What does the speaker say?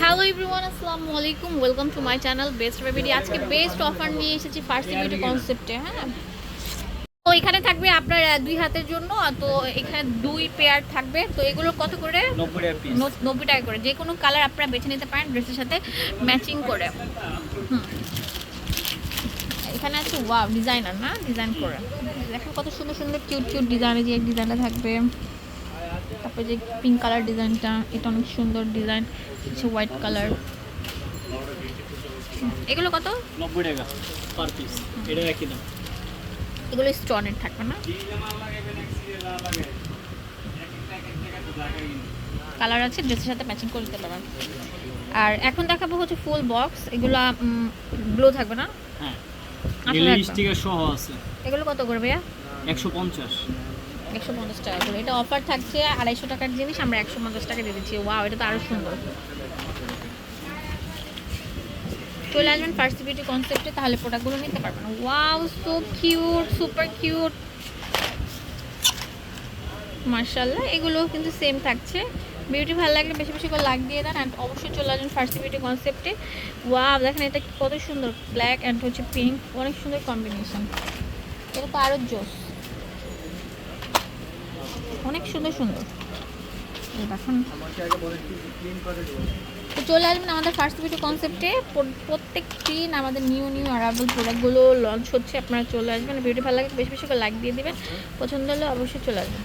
Hello everyone আসসালামু আলাইকুম welcome to my channel best বেবিডি আজকে বেস্ট অফার নিয়ে এসেছি ফার্সি বিউটি কনসেপ্টে হ্যাঁ? তো এখানে থাকবে আপনার দুই হাতের জন্য তো এখানে দুই পেয়ার থাকবে। তো এগুলো কত করে? নব্বই টাকা নব্বই টাকা করে। যে কোনো কালার আপনারা বেছে নিতে পারেন ড্রেসের সাথে ম্যাচিং করে। হুম। এখানে আছে ওয়াও ডিজাইনার না? ডিজাইন করে। দেখেন কত সুন্দর সুন্দর কিউট কিউট ডিজাইনের যে ডিজাইনটা থাকবে। তারপরে যে পিঙ্ক কালার ডিজাইনটা এটা অনেক সুন্দর ডিজাইন হচ্ছে হোয়াইট কালার এগুলো কত? নব্বই টাকা পার পিস এটা একই দাম। এগুলো স্টোনের থাকবে না? কালার আছে ড্রেসের সাথে ম্যাচিং করে দিতে পারবেন। আর এখন দেখাবো হচ্ছে ফুল বক্স এগুলো ব্লু থাকবে না? হ্যাঁ। স্টিকার সহ আছে। এগুলো কত করে ভাইয়া? একশো পঞ্চাশ টাকা করে। এটা অফার থাকছে আড়াইশো টাকার জিনিস, আমরা একশো পঞ্চাশ টাকা দিয়ে দিচ্ছি। ওয়াও এটা তো আরও সুন্দর। চলে আসবেন ফার্স্ট বিউটি কনসেপ্টে তাহলে প্রোডাক্টগুলো নিতে পারবেন। Wow so cute super cute মার্শাল্লাহ এগুলো কিন্তু সেম থাকছে। বিউটি ভালো লাগলে বেশি বেশি করে লাগ দিয়ে দেন অ্যান্ড অবশ্যই চলে আসবেন ফার্স্ট বিউটি কনসেপ্টে ওয়াও দেখেন এটা কত সুন্দর। ব্ল্যাক অ্যান্ড হচ্ছে পিঙ্ক অনেক সুন্দর কম্বিনেশন এটা তো আরও জোস। অনেক সুন্দর সুন্দর। তো চলে আসবেন আমাদের ফার্স্ট ভিডিও কনসেপ্টে প্রত্যেক দিন আমাদের নিউ নিউ আরাবল প্রোডাক্টগুলো লঞ্চ হচ্ছে, আপনারা চলে আসবেন। ভিডিও ভালো লাগে বেশি বেশি করে লাইক দিয়ে দেবেন। পছন্দ হলে অবশ্যই চলে আসবেন।